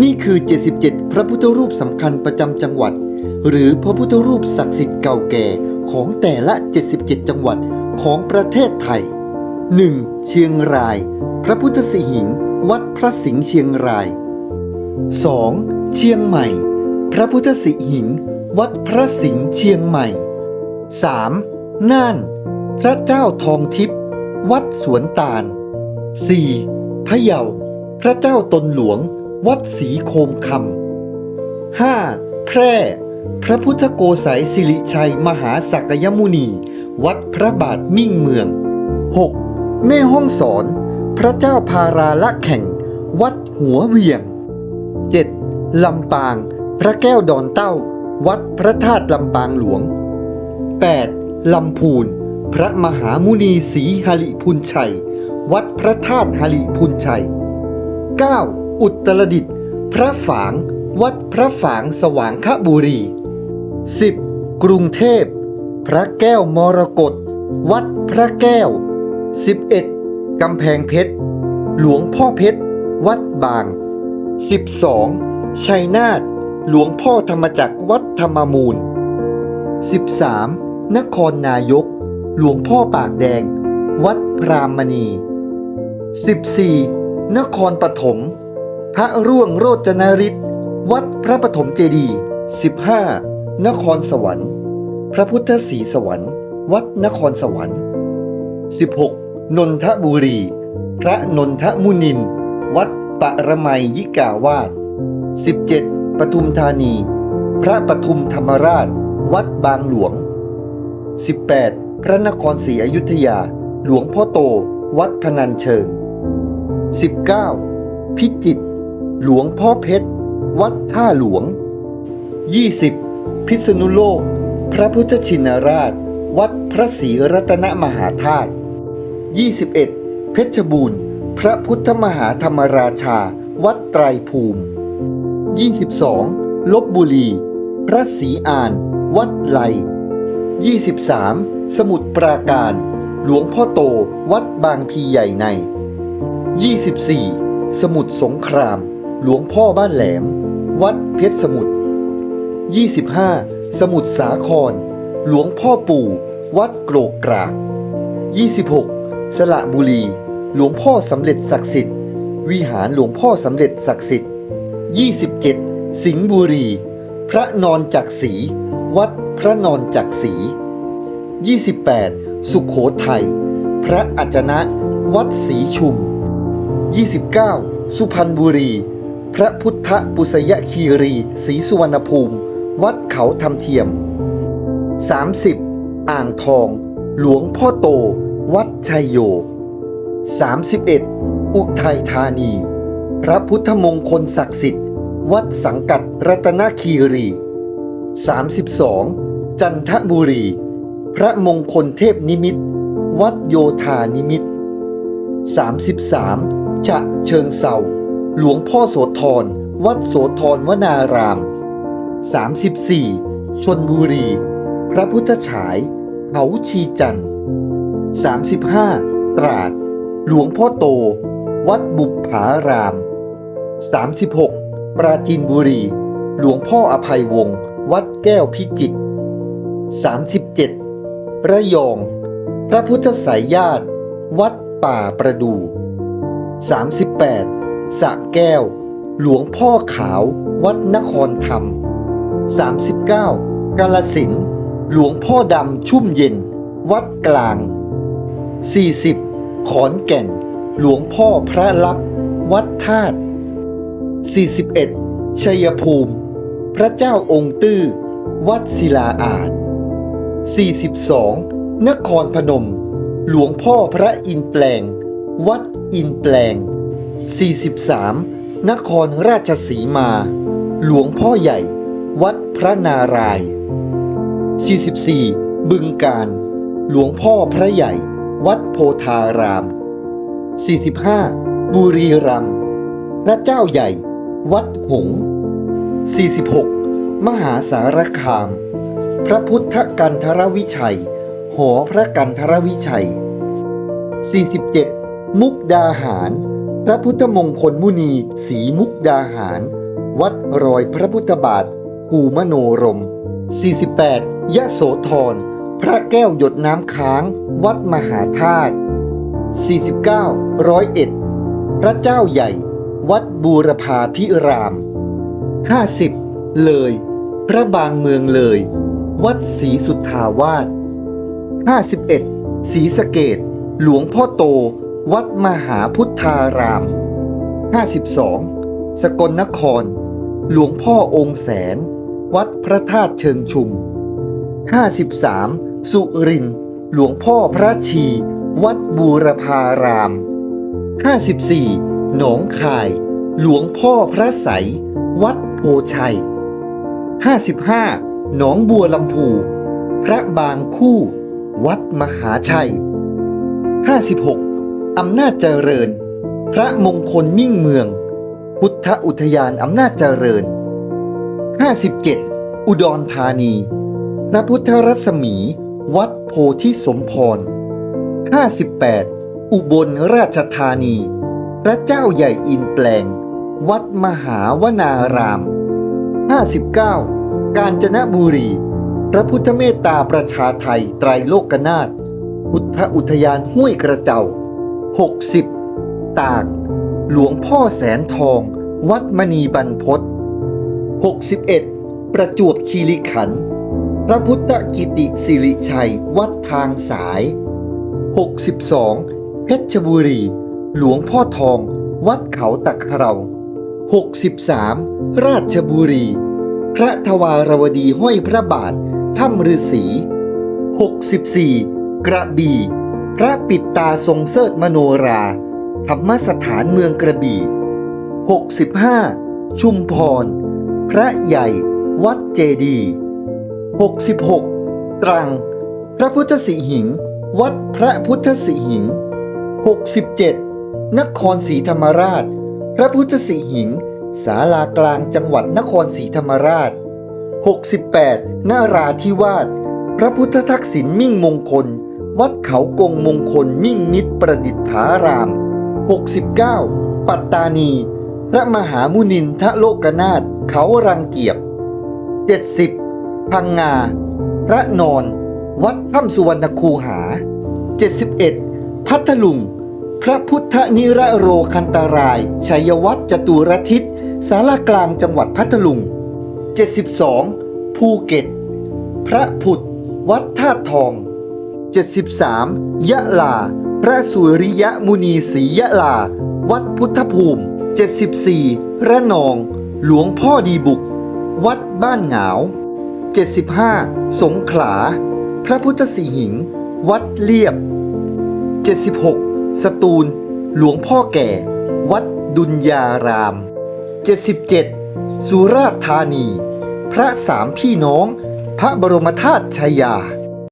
นี่คือ 77 พระพุทธรูปสำคัญประจำจังหวัด หรือพระพุทธรูปศักดิ์สิทธิ์เก่าแก่ของแต่ละ 77 จังหวัดของประเทศไทย 1. เชียงราย พระพุทธสิหิง วัดพระสิงห์เชียงราย 2. เชียงใหม่ พระพุทธสิหิง วัดพระสิงห์เชียงใหม่ 3. น่าน พระเจ้าทองทิพย์วัดสวนตาล 4. พะเยา พระเจ้าตนหลวง วัดศรีโคมคำ 5. แพร่ พระพุทธโกสัยสิริชัยมหาสักยมุนี วัดพระบาทมิ่งเมือง 6. แม่ห้องสอน พระเจ้าพาราละแข่ง วัดหัวเวียง 7. ลำปาง พระแก้วดอนเต้า วัดพระธาตุลำปางหลวง 8. ลำพูน พระมหามุนีศรีหริพุนชัย วัดพระธาตุหริพุนชัย 9. อุตรดิตถ์พระฝาง วัดพระฝางสว่างคบุรี 10. กรุงเทพ พระแก้วมรกตวัดพระแก้ว 11. กำแพงเพชร หลวงพ่อเพชร วัดบาง 12. ชัยนาทหลวงพ่อธรรมจักรวัดธรรมมูล 13. นครนายก หลวงพ่อปากแดง วัดพรามณี 14. นครปฐม พระร่วงโรจนฤทธิ์วัดพระปฐมเจดีย์ 15. นครสวรรค์ พระพุทธศรีสวรรค์ วัดนครสวรรค์ 16. นนทบุรี พระนนทมุนิน วัดปรมัยยิกาวาส 17. ปทุมธานี พระปทุมธรรมราช วัดบางหลวง 18. พระนครศรีอยุธยา หลวงพ่อโต วัดพนัญเชิง 19. พิจิตร หลวงพ่อเพชร วัดท่าหลวง 20. พิษณุโลก พระพุทธชินราช วัดพระศรีรัตนมหาธาตุ 21. เพชรบูรณ์ พระพุทธมหาธรรมราชา วัดไตรภูมิ 22. ลบบุรี พระศรีอาน วัดไล 23. สมุทรปราการ หลวงพ่อโต วัดบางพีใหญ่ใน 24. สมุทรสงคราม หลวงพ่อบ้านแหลม วัดเพชรสมุทร 25. สมุทรสาคร หลวงพ่อปู่ วัดโกรกกราก 26. สระบุรี หลวงพ่อสำเร็จศักดิ์สิทธิ์ วิหารหลวงพ่อสำเร็จศักดิ์สิทธิ์ 27. สิงห์บุรี พระนอนจักรีวัดพระนอนจักรี 28. สุขโขทัย พระอัจนะ วัดศรีชุม 29. สุพรรณบุรี พระพุทธปุสยคีรีศรีสุวรรณภูมิ วัดเขาทำเทียม 30. อ่างทอง หลวงพ่อโต วัดชัยโย 31. อุทัยธานี พระพุทธมงคลศักดิ์สิทธิ์ วัดสังกัดรัตนคีรี 32. จันทบุรี พระมงคลเทพนิมิตวัดโยธานิมิต 33. ฉะเชิงเซา หลวงพ่อโสธร วัดโสธรวนาราม 34. ชนบุรี พระพุทธฉาย เขาชีจันทร์ 35. ตราด หลวงพ่อโต วัดบุปผาราม 36. ปราจีนบุรี หลวงพ่ออภัยวงศ์ วัดแก้วพิจิตร 37. ระยอง พระพุทธสายญาติ วัดป่าประดู 38. สระแก้ว หลวงพ่อขาววัดนครธรรม 39. กาลสินหลวงพ่อดำชุ่มเย็น วัดกลาง 40. ขอนแก่น หลวงพ่อพระลับ วัดธาตุ 41. ชัยภูมิ พระเจ้าองค์ตื้อ วัดศิลาอาจ 42. นครพนม หลวงพ่อพระอินแปลง วัดอินแปลง 43. นครราชสีมา หลวงพ่อใหญ่ วัดพระนาราย 44. บึงการ หลวงพ่อพระใหญ่ วัดโพธาราม 45. บุรีรัมย์พระเจ้าใหญ่ วัดหงส์ 46. มหาสารคาม พระพุทธกันทรวิชัย หอพระกันทรวิชัย 47. มุกดาหาร พระพุทธมงคลมุนี สีมุกดาหาร วัดรอยพระพุทธบาทภูมโนรม 48 ยะโสธร พระแก้วหยดน้ำค้าง วัดมหาธาตุ 49ร้อยเอ็ดพระเจ้าใหญ่ วัดบูรพาพิราม 50 เลย พระบางเมืองเลย วัดศรีสุทธาวาส 51ศรีสะเกดหลวงพ่อโต วัดมหาพุทธาราม 52 สกลนคร หลวงพ่อองค์แสน วัดพระธาตุเชิงชุม 53 สุรินทร์หลวงพ่อพระชี วัดบูรพาราม 54 หนองคาย หลวงพ่อพระใสยวัดโพชัย 55 หนองบัวลำพู พระบางคู่ วัดมหาชัย 56 อำนาจเจริญ พระมงคลมิ่งเมือง พุทธอุทยานอำนาจเจริญ 57 อุดรธานี พระพุทธรัศมี วัดโพธิสมพร 58 อุบลราชธานี พระเจ้าใหญ่อินแปลง วัดมหาวนาราม 59 กาญจนบุรี พระพุทธเมตตาประชาไทยไตรโลกนาถพุทธอุทยานห้วยกระเจ้า 60 ตาก หลวงพ่อแสนทอง วัดมณีบรรพต61 ประจวบคีรีขันธ์พระพุทธกิติสิริชัย วัดทางสาย 62 เพชรบุรี หลวงพ่อทอง วัดเขาตะเครา 63 ราชบุรี พระทวารวดีห้อยพระบาทถ้ำฤาษี64 กระบี่ พระปิดตาทรงเสิร์ชมโนรา ธรรมสถานเมืองกระบี่ 65 ชุมพร พระใหญ่วัดเจดี66 ตรัง พระพุทธสิหิง วัดพระพุทธสิหิง 67 นครศรีธรรมราช พระพุทธสิหิงศาลากลางจังหวัดนครศรีธรรมราช 68 นาราธิวาส พระพุทธทักษิณมิ่งมงคล วัดเขากงมงคลมิ่งมิตรประดิษฐาราม 69 ปัตตานี พระมหามุนินทะโลกนาถเขารังเกียบ 70 พังงา พระนอน วัดถ้ำสุวรรณคูหา 71 พัทลุง พระพุทธนิระโรคันตาราย ชัยวัฒจตุรทิศสารากลางจังหวัดพัทลุง 72 ภูเก็ต พระผุด วัดท่าทอง 73 ยะลา พระสุริยมุนีศรียะลา วัดพุทธภูมิ 74 ระนอง หลวงพ่อดีบุก วัดบ้านหงาว75 สงขลา พระพุทธสีหิง วัดเลียบ 76 สตูล หลวงพ่อแก่ วัดดุลยาราม 77 สุราษฎร์ธานี พระสามพี่น้อง พระบรมธาตุชายา